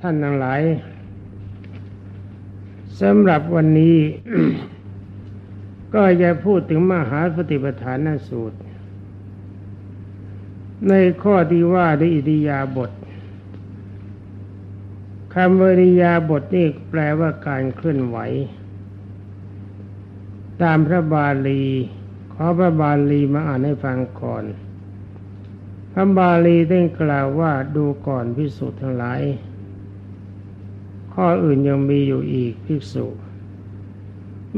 ท่านทั้งหลายสำหรับวันนี้ ก็จะพูดถึงมหาปฏิปทานสูตร ในข้อที่ว่าด้วยอิริยาบถคำวิริยาบทนี่แปลว่าการเคลื่อนไหว ตามพระบาลี ขอพระบาลีมาอ่านให้ฟังก่อน พระบาลีได้กล่าวว่าดูก่อนพิสุทั้งหลาย ข้ออื่นยังมีอยู่อีกภิกษุ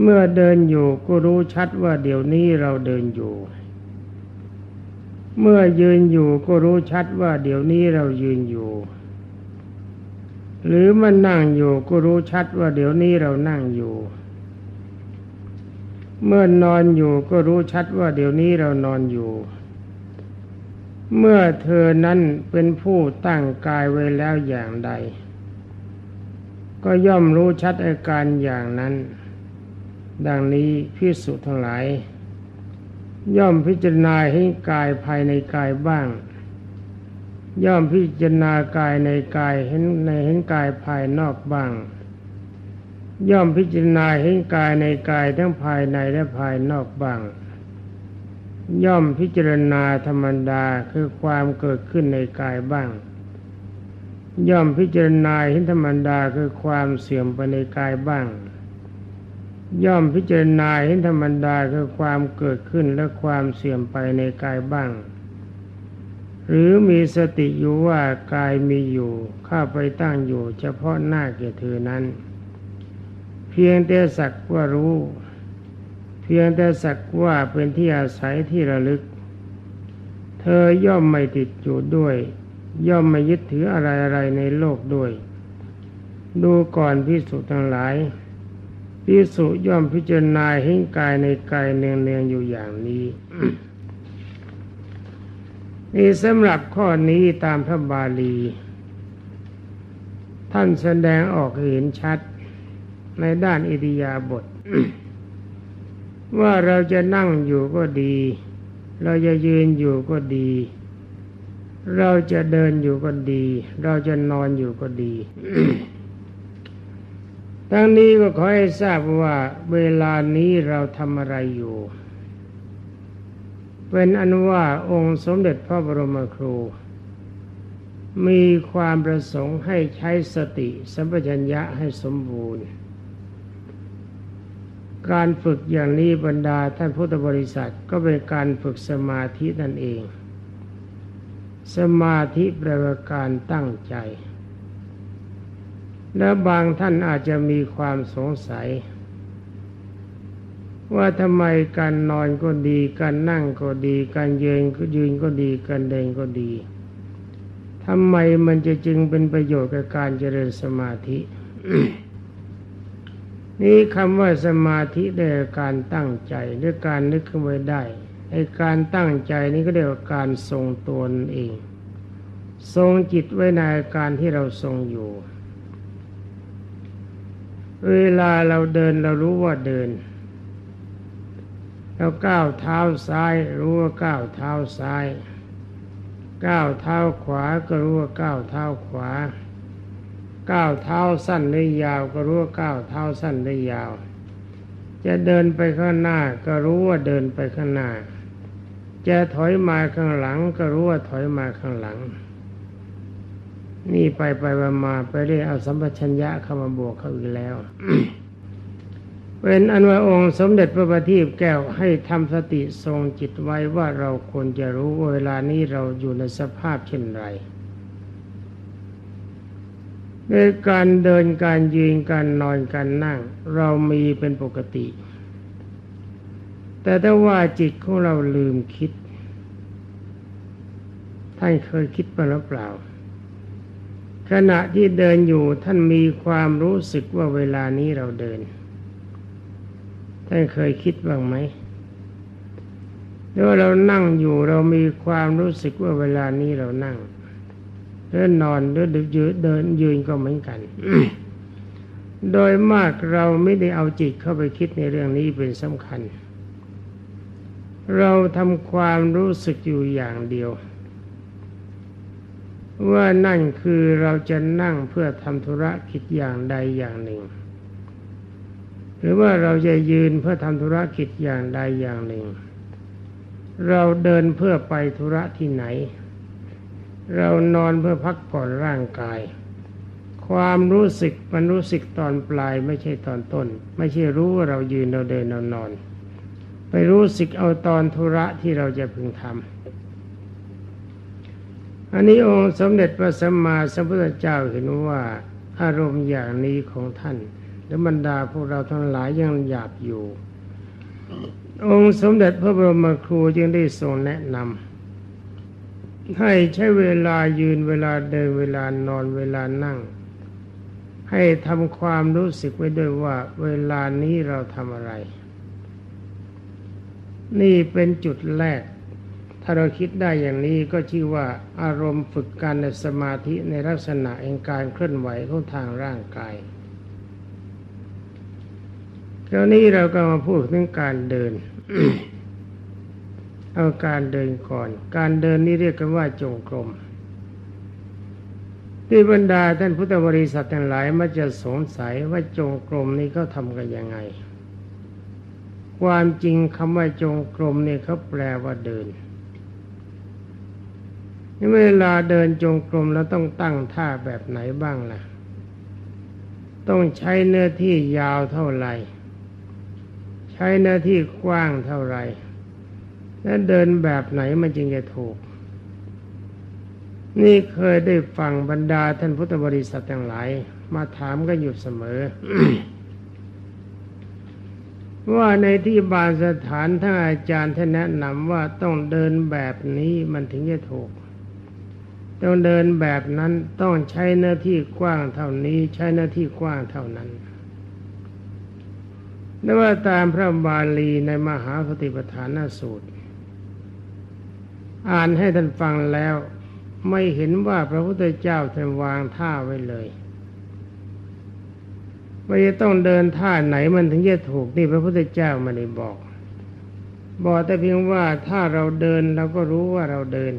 เมื่อเดินอยู่ก็รู้ชัดว่าเดี๋ยวนี้เราเดินอยู่ เมื่อยืนอยู่ก็รู้ชัดว่าเดี๋ยวนี้เรายืนอยู่ หรือมันนั่งอยู่ก็รู้ชัดว่าเดี๋ยวนี้เรานั่งอยู่ เมื่อนอนอยู่ก็รู้ชัดว่าเดี๋ยวนี้เรานอนอยู่ เมื่อเธอนั้นเป็นผู้ตั้งกายไว้แล้วอย่างใด ก็ย่อมรู้ชัดอาการอย่างนั้น ดังนี้พิสุทั้งหลาย ย่อมพิจารณาให้กายภายในกายบ้าง ย่อมพิจารณากายในกายเห็นในเห็นกายภายนอกบ้าง ย่อมพิจารณาเห็นกายในกายทั้งภายในและภายนอกบ้าง ย่อมพิจารณาธรรมดาคือความเกิดขึ้นในกายบ้าง ย่อมพิจารณาเห็นธรรมดาคือความเสื่อมไปในกายบ้าง ย่อมพิจารณาเห็นธรรมดาคือความเกิดขึ้นและความเสื่อมไปในกายบ้าง หรือมีสติอยู่ว่ากายมีอยู่ข้าไปตั้งอยู่ เฉพาะหน้าแก่เธอนั้น เพียงแต่สักว่ารู้ พียงแต่สักว่าเป็นที่อาศัยที่ระลึก เธอย่อมไม่ติดอยู่ด้วย ย่อมไม่ยึดถืออะไรอะไรในโลกด้วย ดูก่อนพิสุทั้งหลายพิสุย่อมพิจารณาเห็นกายในกายเนืองๆอยู่อย่างนี้นี่สำหรับข้อนี้ตามพระบาลี ท่านแสดงออกเห็นชัดในด้านอิริยาบถ ว่าเราจะนั่งอยู่ก็ดี เราจะยืนอยู่ก็ดี เราจะเดินอยู่ก็ดี เราจะนอนอยู่ก็ดี ทั้งนี้ก็ขอให้ทราบว่าเวลานี้เราทำอะไรอยู่ เป็นอันว่าองค์สมเด็จพระบรมครู มีความประสงค์ให้ใช้สติสัมปชัญญะให้สมบูรณ์ การฝึกอย่างนี้บรรดาท่านพุทธบริษัทก็เป็นการฝึกสมาธินั่นเอง สมาธิแปลว่าการตั้งใจ และบางท่านอาจจะมีความสงสัย ว่าทำไมการนอนก็ดี การนั่งก็ดี การยืนก็ยืนก็ดี การเดินก็ดีทำไมมันจะจึงเป็นประโยชน์กับการเจริญสมาธิ นี่คำว่าสมาธิได้การตั้งใจด้วยการนึกขึ้นไว้ได้ไอ้การตั้งใจนี้ก็เรียกว่าการทรงตัวเอง ทรงจิตไว้ในอาการที่เราทรงอยู่ เวลาเราเดินเรารู้ว่าเดิน เราก้าวเท้าซ้าย รู้ว่าก้าวเท้าซ้าย ก้าวเท้าขวาก็รู้ว่าก้าวเท้าขวา ก้าวเท้าสั้นหรือยาว ก็รู้ว่าก้าวเท้าสั้นหรือยาว จะเดินไปข้างหน้า ก็รู้ว่าเดินไปข้างหน้า จะถอยมาข้างหลัง ก็รู้ว่าถอยมาข้างหลัง นี่ไปไปมามาไปเรียกเอาสัมปชัญญะเข้ามาบวกเข้าอีกแล้วเป็นอันว่าองค์สมเด็จพระบัณฑิตแก้วให้ทำสติทรงจิตไว้ว่าเราควรจะรู้ว่าเวลานี้เราอยู่ในสภาพเช่นไร ในการเดินการยืนการนอนการนั่ง เรามีเป็นปกติ แต่ถ้าว่าจิตของเราลืมคิด ท่านเคยคิดมาหรือเปล่า ขณะที่เดินอยู่ท่านมีความรู้สึกว่าเวลานี้เราเดิน ท่านเคยคิดบ้างไหมหรือว่าเรานั่งอยู่เรามีความรู้สึกว่าเวลานี้เรานั่ง หรือนอนหรือยืนเดินยืนก็เหมือนกัน โดยมากเราไม่ได้เอาจิตเข้าไปคิดในเรื่องนี้เป็นสำคัญ เราทำความรู้สึกอยู่อย่างเดียว ว่านั่นคือเราจะนั่งเพื่อทำธุระกิจอย่างใดอย่างหนึ่ง หรือว่าเราจะยืนเพื่อทำธุระกิจอย่างใดอย่างหนึ่ง เราเดินเพื่อไปธุระที่ไหน เรานอนเพื่อพักผ่อนร่างกาย ความรู้สึกมันรู้สึกตอนปลายไม่ใช่ตอนต้น ไม่ใช่รู้ว่าเรายืนเราเดินเรานอน ไปรู้สึกเอาตอนธุระที่เราจะพึงทำอันนี้องค์สมเด็จพระสัมมาสัมพุทธเจ้าเห็นว่าอารมณ์อย่างนี้ของท่านและบรรดาพวกเราทั้งหลายยังหยาบอยู่ องค์สมเด็จพระบรมครูจึงได้ทรงแนะนำ ให้ใช้เวลายืนเวลาเดินเวลานอนเวลานั่ง ให้ทำความรู้สึกไว้ด้วยว่า เวลานี้เราทำอะไร นี่เป็นจุดแรก ถ้าเราคิดได้อย่างนี้ก็ชื่อว่าอารมณ์ฝึกการในสมาธิในลักษณะแห่งการเคลื่อนไหวของทางร่างกายคราวนี้เราก็มาพูดถึงการเดิน เอาการเดินก่อน การเดินนี่เรียกกันว่าจงกรมที่บรรดาท่านพุทธบริษัททั้งหลายมักจะสงสัยว่าจงกรมนี่เขาทำกันยังไง ความจริงคำว่าจงกรมนี่เขาแปลว่าเดินนี่เวลาเดินจงกรมแล้วต้องตั้งท่าแบบไหนบ้างล่ะ ต้องใช้เนื้อที่ยาวเท่าไหร่ ใช้เนื้อที่กว้างเท่าไหร่ และเดินแบบไหนมันจึงจะถูก นี่เคยได้ฟังบรรดาท่านพุทธบริษัททั้งหลาย มาถามกันอยู่เสมอ ว่าในที่บานสถานท่านอาจารย์ท่านแนะนำว่าต้องเดินแบบนี้มันถึงจะถูกต้องเดินแบบนั้นต้องใช้เนื้อที่กว้างเท่านี้ใช้เนื้อที่กว้างเท่านั้นแต่ว่าตามพระบาลีในมหาสติปัฏฐานสูตร อ่านให้ท่านฟังแล้ว ไม่เห็นว่าพระพุทธเจ้าท่านวางท่าไว้เลยว่าจะต้องเดินท่าไหนมันถึงจะถูกนี่พระพุทธเจ้าไม่ได้บอก บอกแต่เพียงว่าถ้าเราเดินเราก็รู้ว่าเราเดิน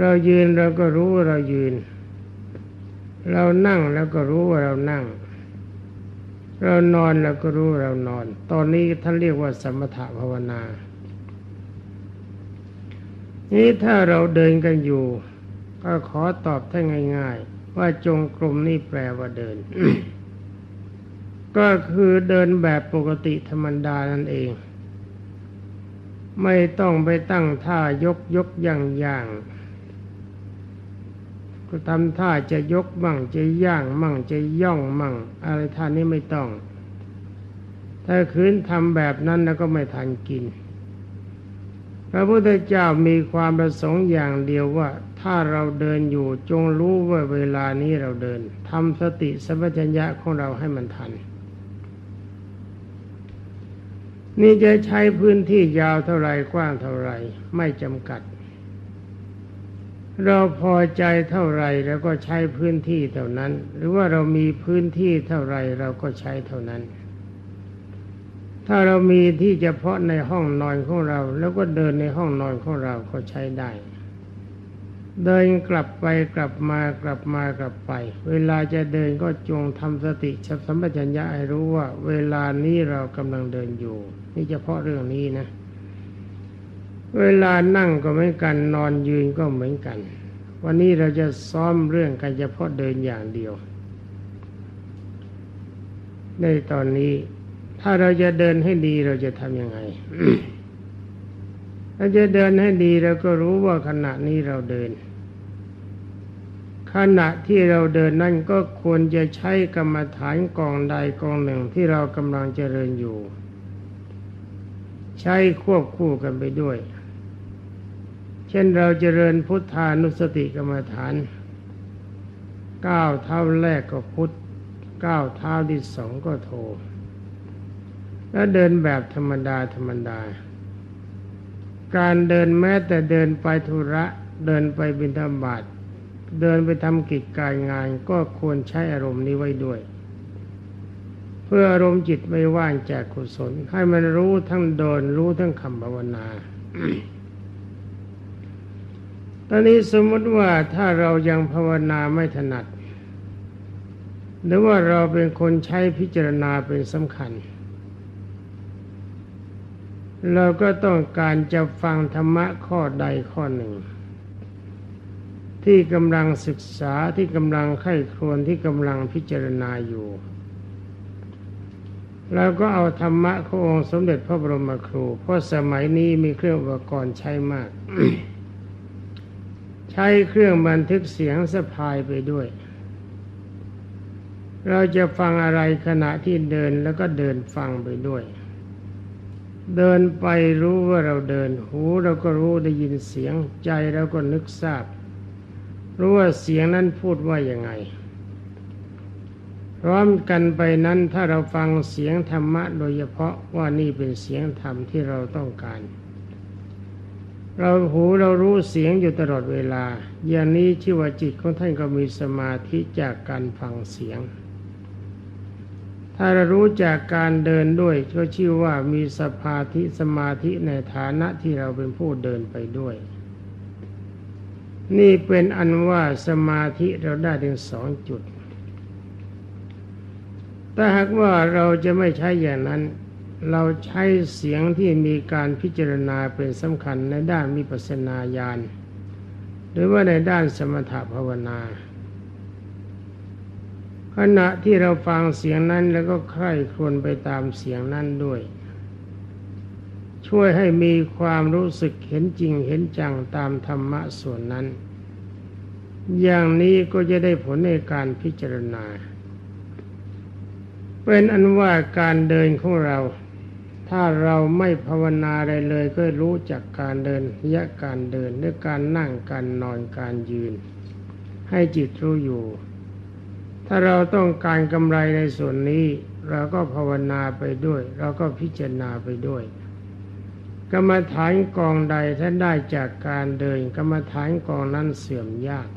เรายืนเราก็รู้ว่าเรายืน เรานั่งแล้วก็รู้ว่าเรานั่ง เรานอนเราก็รู้เรานอน ตอนนี้ท่านเรียกว่าสมถะภาวนา นี่ถ้าเราเดินกันอยู่ ก็ขอตอบท่านง่าย ๆ ว่าจงกรมนี่แปลว่าเดิน ก็คือเดินแบบปกติธรรมดานั่นเอง ไม่ต้องไปตั้งท่ายกยกย่างย่างก็ทำท่าจะยกมั่งจะย่างมั่งจะย่องมั่ง อะไรท่านี้ไม่ต้อง ถ้าคืนทำแบบนั้นแล้วก็ไม่ทันกิน พระพุทธเจ้ามีความประสงค์อย่างเดียวว่า ถ้าเราเดินอยู่จงรู้ว่าเวลานี้เราเดินทำสติสัมปชัญญะของเราให้มันทัน นี่จะใช้พื้นที่ยาวเท่าไรกว้างเท่าไรไม่จำกัด เราพอใจเท่าไรแล้วก็ใช้พื้นที่เท่านั้น หรือว่าเรามีพื้นที่เท่าไรเราก็ใช้เท่านั้น ถ้าเรามีที่เฉพาะในห้องนอนของเรา แล้วก็เดินในห้องนอนของเราก็ใช้ได้ เดินกลับไปกลับมากลับมากลับไป เวลาจะเดินก็จงทำสติสัมปชัญญะให้รู้ว่า เวลานี้เรากำลังเดินอยู่ นี่เฉพาะเรื่องนี้นะ เวลานั่งก็เหมือนกันนอนยืนก็เหมือนกัน วันนี้เราจะซ้อมเรื่องกันเฉพาะเดินอย่างเดียว ในตอนนี้ ถ้าเราจะเดินให้ดีเราจะทำยังไงเราจะเดินให้ดีเราก็รู้ว่าขณะนี้เราเดิน ขณะที่เราเดินนั่นก็ควรจะใช้กรรมฐานกองใดกองหนึ่งที่เรากำลังเจริญอยู่ ใช้ควบคู่กันไปด้วย เช่นเราเจริญพุทธานุสติกรรมฐานก้าวเท้าแรกก็พุทธก้าวเท้าที่สองก็โท แล้วเดินแบบธรรมดาธรรมดา การเดินแม้แต่เดินไปธุระเดินไปบิณฑบาตเดินไปทำกิจการงานก็ควรใช้อารมณ์นี้ไว้ด้วย เพื่ออารมณ์จิตไม่ว่างจากกุศล ให้มันรู้ทั้งเดินรู้ทั้งคำภาวนาตอนนี้สมมติว่าถ้าเรายังภาวนาไม่ถนัด หรือว่าเราเป็นคนใช้พิจารณาเป็นสำคัญ เราก็ต้องการจะฟังธรรมะข้อใดข้อหนึ่ง ที่กำลังศึกษาที่กำลังไข้ครวนที่กำลังพิจารณาอยู่เราก็เอาธรรมะขององค์สมเด็จพระบรมครู เพราะสมัยนี้มีเครื่องอุปกรณ์ใช้มาก ใช้เครื่องบันทึกเสียงสะพายไปด้วย เราจะฟังอะไรขณะที่เดินแล้วก็เดินฟังไปด้วย เดินไปรู้ว่าเราเดิน หูเราก็รู้ได้ยินเสียง ใจเราก็นึกทราบ รู้ว่าเสียงนั้นพูดว่ายังไง พร้อมกันไปนั้นถ้าเราฟังเสียงธรรมะโดยเฉพาะว่านี่เป็นเสียงธรรมที่เราต้องการ เราหูเรารู้เสียงอยู่ตลอดเวลา อย่างนี้ชื่อว่าจิตของท่านก็มีสมาธิจากการฟังเสียง ถ้าเรารู้จากการเดินด้วยก็ชื่อว่ามีสภาธิสมาธิในฐานะที่เราเป็นผู้เดินไปด้วย นี่เป็นอันว่าสมาธิเราได้ถึงสองจุด ถ้าหากว่าเราจะไม่ใช้อย่างนั้น เราใช้เสียงที่มีการพิจารณาเป็นสำคัญในด้านมิปัสนาญาณหรือว่าในด้านสมถภาวนา ขณะที่เราฟังเสียงนั้นแล้วก็ใคร่ครวญไปตามเสียงนั้นด้วย ช่วยให้มีความรู้สึกเห็นจริงเห็นจังตามธรรมะส่วนนั้น อย่างนี้ก็จะได้ผลในการพิจารณา เป็นอันว่าการเดินของเรา ถ้าเราไม่ภาวนาอะไรเลยก็รู้จักการเดินระยะการเดินด้วยการนั่งการนอนการยืน ให้จิตรู้อยู่ ถ้าเราต้องการกำไรในส่วนนี้ เราก็ภาวนาไปด้วย เราก็พิจารณาไปด้วย กรรมฐานกองใดถ้าได้จากการเดิน กรรมฐานกองนั้นเสื่อมยาก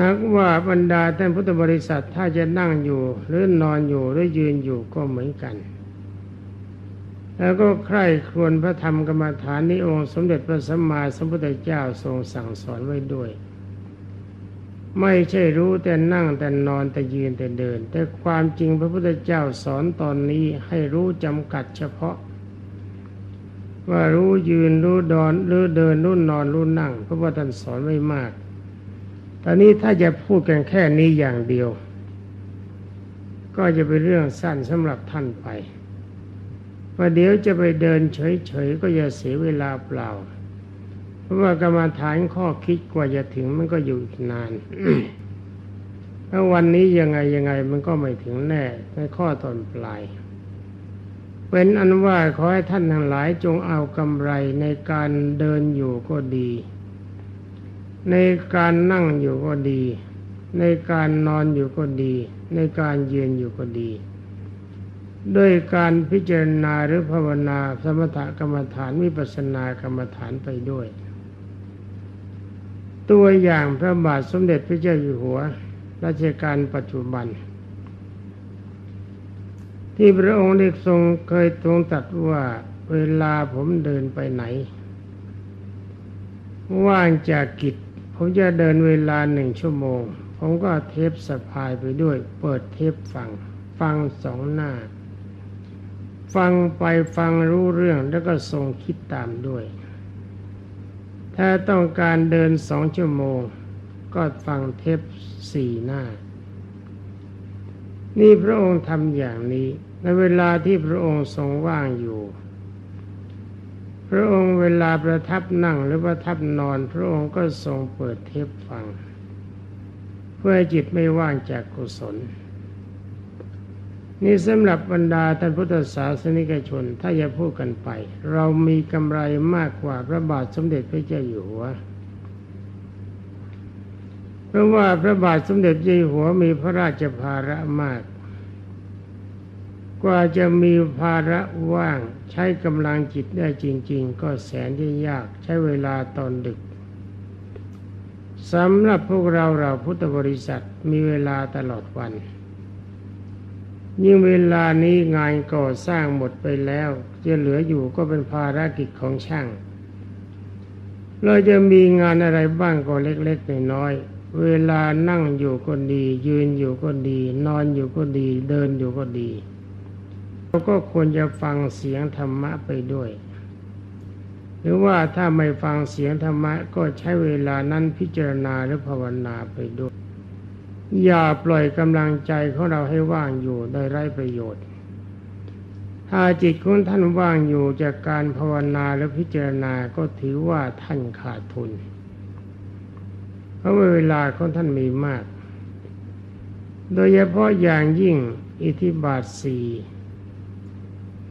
หากว่าบรรดาท่านพุทธบริษัทถ้าจะนั่งอยู่ หรือนอนอยู่หรือยืนอยู่ก็เหมือนกัน แล้วก็ใคร่ครวญพระธรรมกรรมฐานนี้องค์ สมเด็จพระสัมมาสัมพุทธเจ้าทรงสั่งสอนไว้ด้วย ไม่ใช่รู้แต่นั่งแต่นอนแต่ยืนแต่เดิน แต่ความจริงพระพุทธเจ้าสอนตอนนี้ให้รู้จำกัดเฉพาะ ว่ารู้ยืนรู้ดอนรู้เดินรู้นอนรู้นั่ง เพราะว่าท่านสอนไว้มาก ตอนนี้ถ้าจะพูดกันแค่นี้อย่างเดียว ก็จะเป็นเรื่องสั้นสำหรับท่านไปว่าเดี๋ยวจะไปเดินเฉยๆก็จะเสียเวลาเปล่า ว่ากรรมฐานข้อคิดกว่าจะถึงมันก็อยู่อีกนานถ้าวันนี้ยังไงยังไงมันก็ไม่ถึงแน่ในข้อตอนปลายเป็นอันว่าขอให้ท่านทั้งหลายจงเอากำไรในการเดินอยู่ก็ดี ในการนั่งอยู่ก็ดี ในการนอนอยู่ก็ดี ในการยืนอยู่ก็ดี ด้วยการพิจารณาหรือภาวนาสมถกรรมฐานวิปัสสนากรรมฐานไปด้วย ตัวอย่างพระบาทสมเด็จพระเจ้าอยู่หัวรัชกาลปัจจุบัน ที่พระองค์ได้ทรงเคยทรงตัดว่าเวลาผมเดินไปไหน ว่างจากกิจ ผมจะเดินเวลาหนึ่งชั่วโมง ผมก็เทปสะพายไปด้วย เปิดเทปฟัง ฟังสองหน้า ฟังไปฟังรู้เรื่องแล้วก็ทรงคิดตามด้วย ถ้าต้องการเดินสองชั่วโมง ก็ฟังเทปสี่หน้า นี่พระองค์ทำอย่างนี้ ในเวลาที่พระองค์ทรงว่างอยู่ พระองค์เวลาประทับนั่งหรือประทับนอน พระองค์ก็ทรงเปิดเทปฟัง เพื่อจิตไม่ว่างจากกุศล นี่สำหรับบรรดาท่านพุทธศาสนิกชน ถ้าจะพูดกันไป เรามีกำไรมากกว่าพระบาทสมเด็จพระเจ้าอยู่หัว เพราะว่าพระบาทสมเด็จเจ้าอยู่หัวมีพระราชภาระมาก กว่าจะมีภาระว่างใช้กำลังจิตได้จริง ๆ ก็แสนที่ยากใช้เวลาตอนดึกสำหรับพวกเราเราพุทธบริษัทมีเวลาตลอดวัน ยิ่งเวลานี้งานก่อสร้างหมดไปแล้วจะเหลืออยู่ก็เป็นภารกิจของช่าง เราจะมีงานอะไรบ้างก็เล็กๆน้อยๆเวลานั่งอยู่ก็ดี ยืนอยู่ก็ดี นอนอยู่ก็ดี เดินอยู่ก็ดี เราก็ควรจะฟังเสียงธรรมะไปด้วย หรือว่าถ้าไม่ฟังเสียงธรรมะก็ใช้เวลานั้นพิจารณาหรือภาวนาไปด้วย อย่าปล่อยกำลังใจของเราให้ว่างอยู่โดยไร้ประโยชน์ ถ้าจิตของท่านว่างอยู่จากการภาวนาและพิจารณาก็ถือว่าท่านขาดทุน เพราะเวลาของท่านมีมาก โดยเฉพาะอย่างยิ่งอิทธิบาทสี่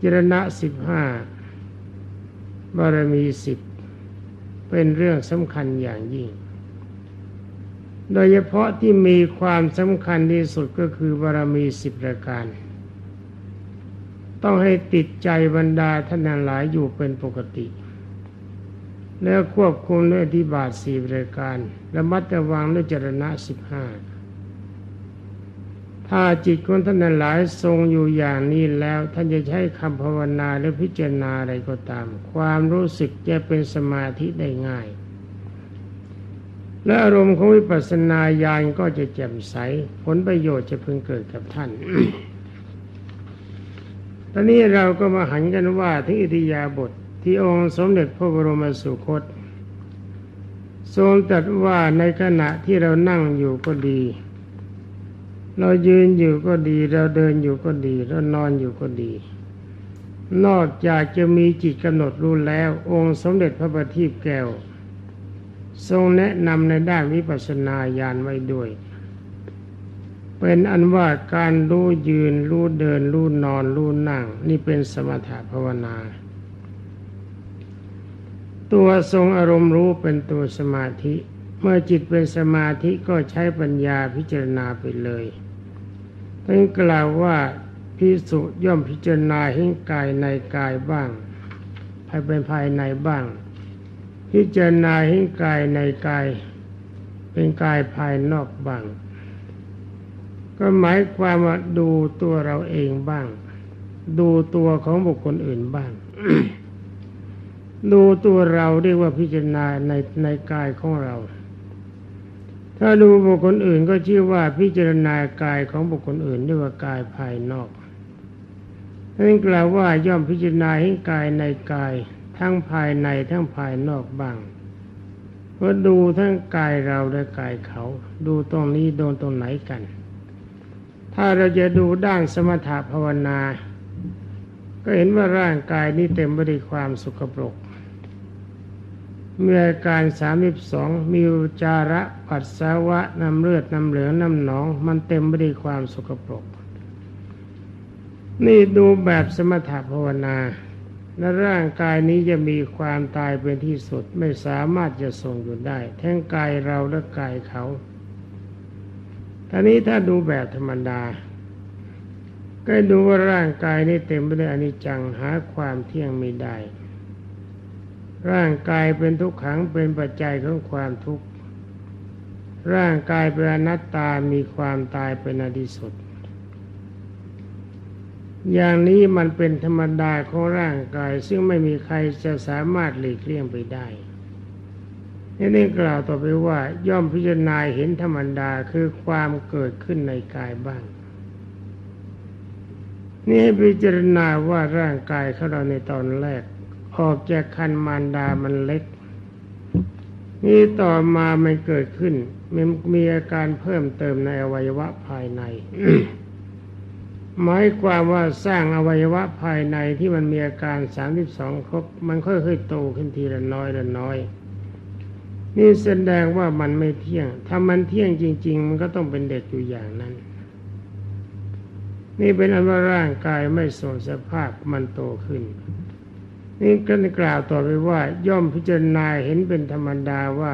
จรณะสิบห้าบารมีสิบเป็นเรื่องสำคัญอย่างยิ่ง โดยเฉพาะที่มีความสำคัญที่สุดก็คือบารมีสิบประการ ต้องให้ติดใจบรรดาท่านหลายอยู่เป็นปกติ แล้วควบคุมด้วยที่บาทสี่ประการระมัดระวังด้วยจรณะสิบห้าถ้าจิตของท่านนั้นหลายทรงอยู่อย่างนี้แล้ว ท่านจะใช้คำภาวนาหรือพิจารณาอะไรก็ตาม ความรู้สึกจะเป็นสมาธิได้ง่าย และอารมณ์ของวิปัสสนาญาณก็จะแจ่มใส ผลประโยชน์จะพึงเกิดกับท่าน ตอนนี้เราก็มาหันกันว่าที่อิทิยาบทที่องค์สมเด็จพระบรมสุคต ทรงตรัสว่าในขณะที่เรานั่งอยู่ก็ดี เรายืนอยู่ก็ดี เราเดินอยู่ก็ดี เรานอนอยู่ก็ดี นอกจากจะมีจิตกำหนดรู้แล้ว องค์สมเด็จพระบัณฑิตแก้ว ทรงแนะนำในด้านวิปัสสนาญาณไว้ด้วย เป็นอันว่าการรู้ยืน รู้เดิน รู้นอน รู้นั่ง นี่เป็นสมถะภาวนา ตัวทรงอารมณ์รู้เป็นตัวสมาธิ เมื่อจิตเป็นสมาธิก็ใช้ปัญญาพิจารณาไปเลยท่านกล่าวว่าพิสุย่อมพิจารณาเห็นกายในกายบ้างภายเป็นภายในบ้าง พิจารณาเห็นกายในกาย เป็นกายภายนอกบ้าง ก็หมายความว่าดูตัวเราเองบ้าง ดูตัวของบุคคลอื่นบ้าง ดูตัวเราเรียกว่าพิจารณาในในกายของเรา ถ้าดูบุคคลอื่นก็ชื่อว่าพิจารณากายของบุคคลอื่นเรียกว่ากายภายนอกนั่นกล่าวว่าย่อมพิจารณาให้กายในกาย ทั้งภายในทั้งภายนอกบ้างก็ดูทั้งกายเราและกายเขา ดูตรงนี้โดนตรงไหนกัน ถ้าเราจะดูด้านสมถะภาวนา ก็เห็นว่าร่างกายนี้เต็มไปด้วยความสุขปรกเมื่อการสามสิบสองมีจจาระปัสสาวะน้ำเลือดน้ำเหลืองน้ำหนอง มันเต็มไปด้วยความสกปรก นี่ดูแบบสมถะภาวนา และร่างกายนี้จะมีความตายเป็นที่สุดไม่สามารถจะทรงอยู่ได้ ทั้งกายเราและกายเขาท่านี้ถ้าดูแบบธรรมดา ก็ดูว่าร่างกายนี้เต็มไปด้วยอนิจจังหาความเที่ยงไม่ได้ ร่างกายเป็นทุกขังเป็นปัจจัยของความทุกข์ ร่างกายเป็นอนัตตามีความตายเป็นอดีสุด อย่างนี้มันเป็นธรรมดาของร่างกาย ซึ่งไม่มีใครจะสามารถหลีกเลี่ยงไปได้นี่กล่าวต่อไปว่า ย่อมพิจารณาเห็นธรรมดาคือความเกิดขึ้นในกายบ้าง นี่ให้พิจารณาว่าร่างกายของเราในตอนแรก ออกจากคันมารดามันเล็ก นี่ต่อมามันเกิดขึ้นมันมีอาการเพิ่มเติมในอวัยวะภายใน หมายความว่าสร้างอวัยวะภายในที่มันมีอาการสามสิบสองครบ มันค่อยๆโตขึ้นทีละน้อยละน้อย นี่แสดงว่ามันไม่เที่ยง ถ้ามันเที่ยงจริง ๆ มันก็ต้องเป็นเด็กอยู่อย่างนั้น นี่เป็นอันว่าร่างกายไม่ทรงสภาพมันโตขึ้น นี่ก็กล่าวต่อไปว่า ย่อมพิจารณาเห็นเป็นธรรมดาว่า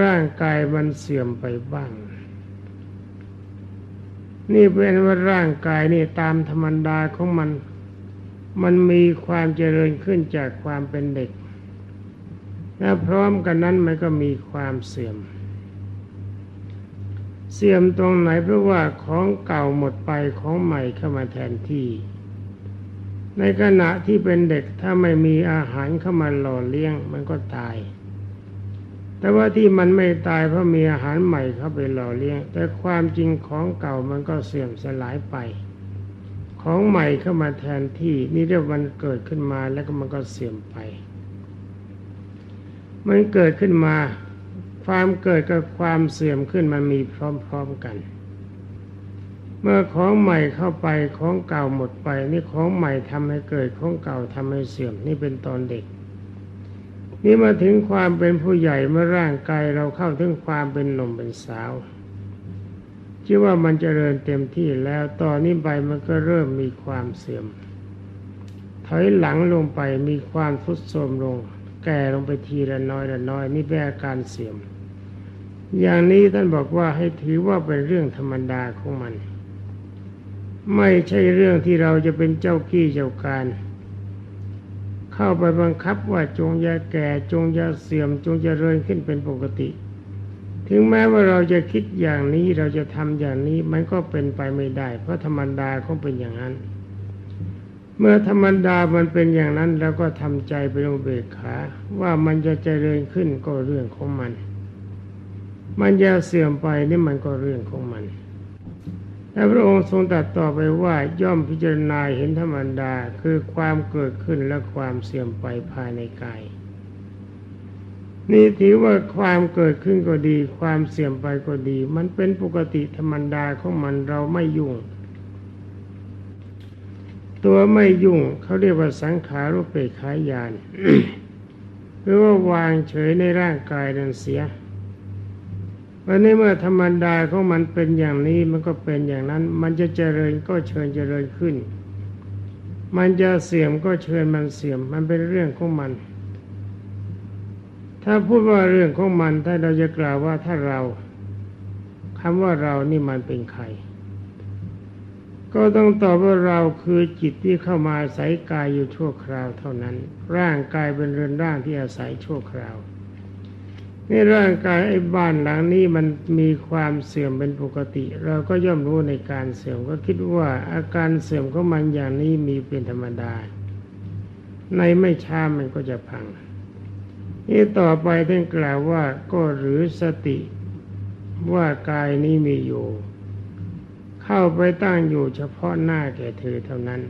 ร่างกายมันเสื่อมไปบ้าง นี่เป็นว่าร่างกายนี่ตามธรรมดาของมัน มันมีความเจริญขึ้นจากความเป็นเด็ก และพร้อมกันนั้นมันก็มีความเสื่อม เสื่อมตรงไหนเพราะว่าของเก่าหมดไปของใหม่เข้ามาแทนที่ ในขณะที่เป็นเด็กถ้าไม่มีอาหารเข้ามาหล่อเลี้ยงมันก็ตาย แต่ว่าที่มันไม่ตายเพราะมีอาหารใหม่เข้าไปหล่อเลี้ยง แต่ความจริงของเก่ามันก็เสื่อมสลายไป ของใหม่เข้ามาแทนที่นี่เรียกมันเกิดขึ้นมาแล้วก็มันก็เสื่อมไป มันเกิดขึ้นมา ความเกิดกับความเสื่อมขึ้นมันมีพร้อมๆกัน เมื่อของใหม่เข้าไปของเก่าหมดไป นี่ของใหม่ทำให้เกิดของเก่าทำให้เสื่อมนี่เป็นตอนเด็ก นี่มาถึงความเป็นผู้ใหญ่เมื่อร่างกายเราเข้าถึงความเป็นหนุ่มเป็นสาวชื่อว่ามันจเจริญเต็มที่แล้วตอนนี้ไปมันก็เริ่มมีความเสื่อมถอยหลังลงไปมีความทุดโทรมลง แก่ลงไปทีละน้อยละน้อยนี่เป็นอาการเสื่อม อย่างนี้ท่านบอกว่าให้ถือว่าเป็นเรื่องธรรมดาของมัน ไม่ใช่เรื่องที่เราจะเป็นเจ้ากี้เจ้าการ เข้าไปบังคับว่าจงอย่าแก่จงอย่าเสื่อม จงเริญขึ้นเป็นปกติ ถึงแม้ว่าเราจะคิดอย่างนี้เราจะทำอย่างนี้มันก็เป็นไปไม่ได้ เพราะธรรมดาเขาเป็นอย่างนั้น เมื่อธรรมดามันเป็นอย่างนั้นเราก็ทำใจเป็นอุเบกขา ว่ามันจะเจริญขึ้นก็เรื่องของมัน มันจะเสื่อมไปนี่มันก็เรื่องของมัน และพระองค์ทรงตรัสต่อไปว่าย่อมพิจารณาเห็นธรรมดาคือความเกิดขึ้นและความเสื่อมไปภายในกายนี่ถือว่าความเกิดขึ้นก็ดี ความเสื่อมไปก็ดี มันเป็นปกติธรรมดาของมันเราไม่ยุ่ง ตัวไม่ยุ่งเขาเรียกว่าสังขารุปเปกขายานหรือว่าวางเฉยในร่างกายนั้นเสีย วันนี้เมื่อธรรมดาของมันเป็นอย่างนี้มันก็เป็นอย่างนั้น มันจะเจริญก็เชิญเจริญขึ้น มันจะเสื่อมก็เชิญมันเสื่อม มันเป็นเรื่องของมัน ถ้าพูดว่าเรื่องของมันถ้าเราจะกล่าวว่าถ้าเราคำว่าเรานี่มันเป็นใคร ก็ต้องตอบว่าเราคือจิตที่เข้ามาอาศัยกายอยู่ชั่วคราวเท่านั้น ร่างกายเป็นเรือนร่างที่อาศัยชั่วคราว นี่ร่างกายไอ้บ้านหลังนี้มันมีความเสื่อมเป็นปกติ เราก็ย่อมรู้ในการเสื่อมก็คิดว่าอาการเสื่อมของมันอย่างนี้มีเป็นธรรมดา ในไม่ช้ามันก็จะพัง นี่ต่อไปท่านกล่าวว่าก็หรือสติว่ากายนี้มีอยู่ เข้าไปตั้งอยู่เฉพาะหน้าแก่เธอเท่านั้น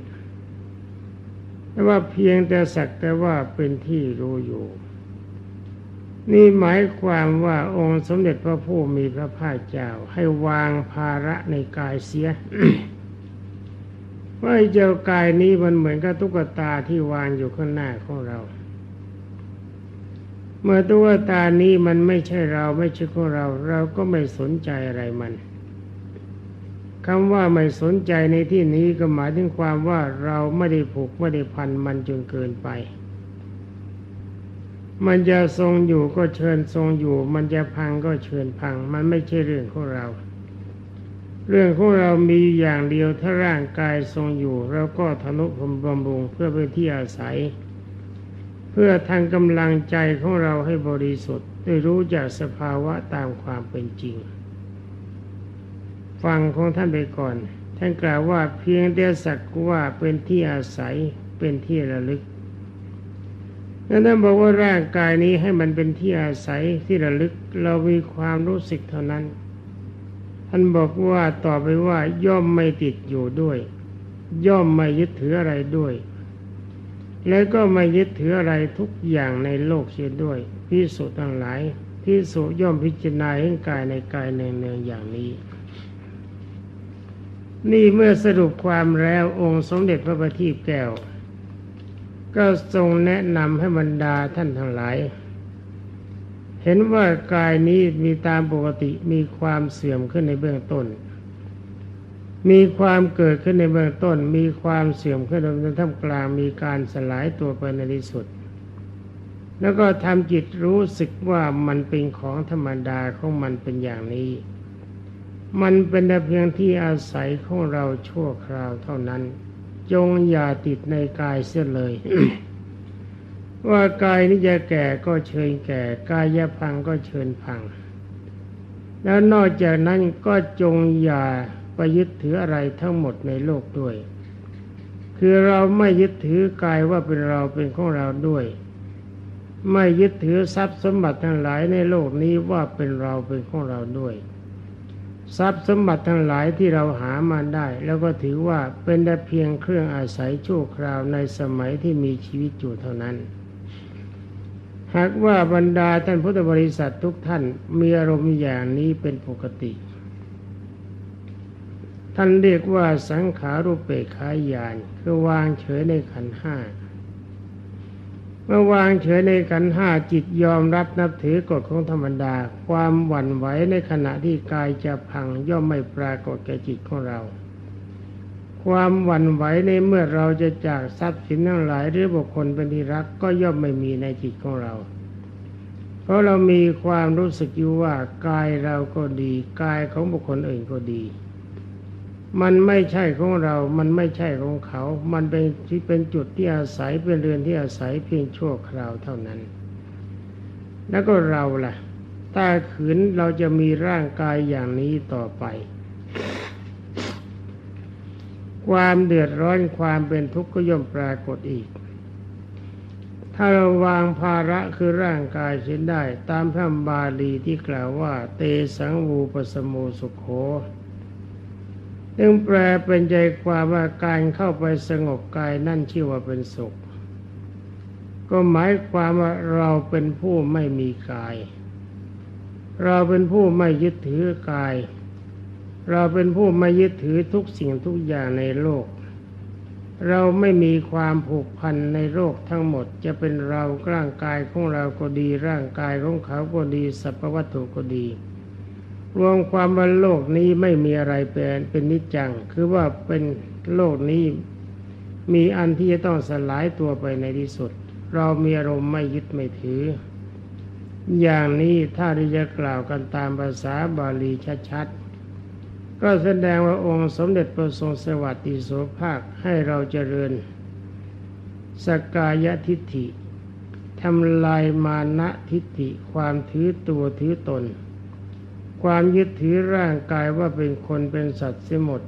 แต่ว่าเพียงแต่สักแต่ว่าเป็นที่รู้อยู่ นี่หมายความว่าองค์สมเด็จพระผู้มีพระภาคเจ้าให้วางภาระในกายเสียว่าเจ้ากายนี้มันเหมือนกับตุ๊กตาที่วางอยู่ข้างหน้าของเรา เมื่อตุ๊กตานี้มันไม่ใช่เราไม่ใช่ของเรา เราก็ไม่สนใจอะไรมันคำว่าไม่สนใจในที่นี้ก็หมายถึงความว่าเราไม่ได้ผูกไม่ได้พันมันจนเกินไป มันจะทรงอยู่ก็เชิญทรงอยู่ มันจะพังก็เชิญพัง มันไม่ใช่เรื่องของเรา เรื่องของเรามีอย่างเดียวถ้าร่างกายทรงอยู่เราก็ทนุพบำรุงเพื่อเป็นที่อาศัย เพื่อทางกำลังใจของเราให้บริสุทธิ์ได้รู้จักสภาวะตามความเป็นจริง ฟังของท่านไปก่อน ท่านกล่าวว่าเพียงแต่สักว่าเป็นที่อาศัยเป็นที่ระลึก แล้วท่นบอกว่าร่างกายนี้ให้มันเป็นที่อาศัยที่ระลึกเรามีความรู้สึกเท่านั้น ท่านบอกว่าต่อไปว่าย่อมไม่ติดอยู่ด้วย ย่อมไม่ยึดถืออะไรด้วย แล้วก็ไม่ยึดถืออะไรทุกอย่างในโลกเสียด้วยพิสุทั้งหลายพิสุย่อมพิจารณาเห็นกายในกายเนืองๆอย่างนี้นี่เมื่อสรุปความแล้วองค์สมเด็จพระบัณฑิตแก้ว ก็ทรงแนะนำให้บรรดาท่านทั้งหลาย เห็นว่ากายนี้มีตามปกติมีความเสื่อมขึ้นในเบื้องต้น มีความเกิดขึ้นในเบื้องต้น มีความเสื่อมขึ้นในท่ามกลางมีการสลายตัวไปในที่สุด แล้วก็ทำจิตรู้สึกว่ามันเป็นของธรรมดาของมันเป็นอย่างนี้ มันเป็นแต่เพียงที่อาศัยของเราชั่วคราวเท่านั้น จงอย่าติดในกายเสียเลย ว่ากายนี้จะแก่ก็เชิญแก่ กายจะพังก็เชิญพัง แล้วนอกจากนั้นก็จงอย่าไปยึดถืออะไรทั้งหมดในโลกด้วย คือเราไม่ยึดถือกายว่าเป็นเราเป็นของเราด้วย ไม่ยึดถือทรัพย์สมบัติทั้งหลายในโลกนี้ว่าเป็นเราเป็นของเราด้วย ทรัพย์สมบัติทั้งหลายที่เราหามาได้ แล้วก็ถือว่าเป็นแต่เพียงเครื่องอาศัยชั่วคราวในสมัยที่มีชีวิตอยู่เท่านั้น หากว่าบรรดาท่านพุทธบริษัททุกท่านมีอารมณ์อย่างนี้เป็นปกติ ท่านเรียกว่าสังขารุปเปกขายานคือวางเฉยในขันห้า เมื่อวางเฉยในขันห้าจิตยอมรับนับถือกฎของธรรมดา ความหวั่นไหวในขณะที่กายจะพังย่อมไม่ปรากฏแก่จิตของเรา ความหวั่นไหวในเมื่อเราจะจากทรัพย์สินทั้งหลายหรือบุคคลเป็นที่รักก็ย่อมไม่มีในจิตของเรา เพราะเรามีความรู้สึกอยู่ว่ากายเราก็ดี กายของบุคคลอื่นก็ดี มันไม่ใช่ของเรา มันไม่ใช่ของเขา มันเป็นที่เป็นจุดที่อาศัยเป็นเรือนที่อาศัยเพียงชั่วคราวเท่านั้น แล้วก็เราล่ะ ถ้าขืนเราจะมีร่างกายอย่างนี้ต่อไป ความเดือดร้อนความเป็นทุกข์ก็ย่อมปรากฏอีก ถ้าเราวางภาระคือร่างกายเช่นได้ ตามพระบาลีที่กล่าวว่า เตสังวูปสมโมสุขโข ซึ่งแปลเป็นใจความว่าการเข้าไปสงบกายนั่นชื่อว่าเป็นสุข ก็หมายความว่าเราเป็นผู้ไม่มีกาย เราเป็นผู้ไม่ยึดถือกาย เราเป็นผู้ไม่ยึดถือทุกสิ่งทุกอย่างในโลก เราไม่มีความผูกพันในโลกทั้งหมดจะเป็นเราร่างกายของเราก็ดีร่างกายของเขาก็ดีสรรพวัตถุก็ดี รวมความว่าโลกนี้ไม่มีอะไรเป็นเป็นนิจจัง คือว่าเป็นโลกนี้มีอันที่จะต้องสลายตัวไปในที่สุด เรามีอารมณ์ไม่ยึดไม่ถือ อย่างนี้ถ้าที่จะกล่าวกันตามภาษาบาลีชัดๆ ก็แสดงว่าองค์สมเด็จพระทรงสวัสดิโสภาคให้เราเจริญ สกายทิฏฐิทำลายมานะทิฏฐิความถือตัวถือตน ความยึดถือร่างกายว่าเป็นคนเป็นสัตว์เสียหมด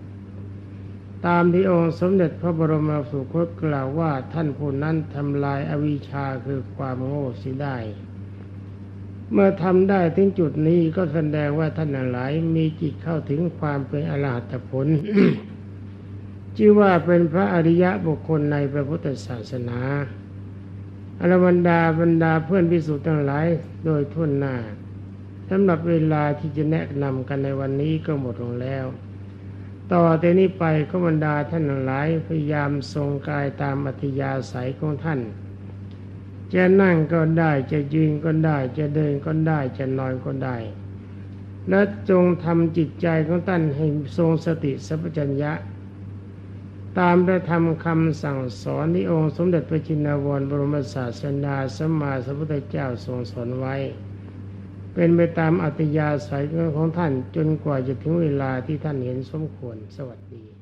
ตามที่องค์สมเด็จพระบรมสุคตกล่าวว่าท่านผู้นั้นทำลายอวิชชาคือความโง่เสิได้ เมื่อทำได้ถึงจุดนี้ก็แสดงว่าท่านหลายมีจิตเข้าถึงความเป็นอรหัตผล ชื่อว่าเป็นพระอริยะบุคคลในพระพุทธศาสนาอรบรรดาบรรดาเพื่อนพิสุทธ์ทั้งหลายโดยทุ่นหน้า สำหรับเวลาที่จะแนะนำกันในวันนี้ก็หมดลงแล้ว ต่อแต่นี้ไปก็บรรดาท่านหลายพยายามทรงกายตามอัธยาศัยของท่าน จะนั่งก็ได้จะยืนก็ได้ จะเดินก็ได้จะนอนก็ได้ และจงทำจิตใจของท่านให้ทรงสติสัพพัญญะ ตามพระธรรมคำสั่งสอนที่องค์สมเด็จพระจินวรบรมศาสดาสัมมาสัมพุทธเจ้าทรงสอนไว้ เป็นไปตามอัตยาศัยของท่านจนกว่าจะถึงเวลาที่ท่านเห็นสมควรสวัสดี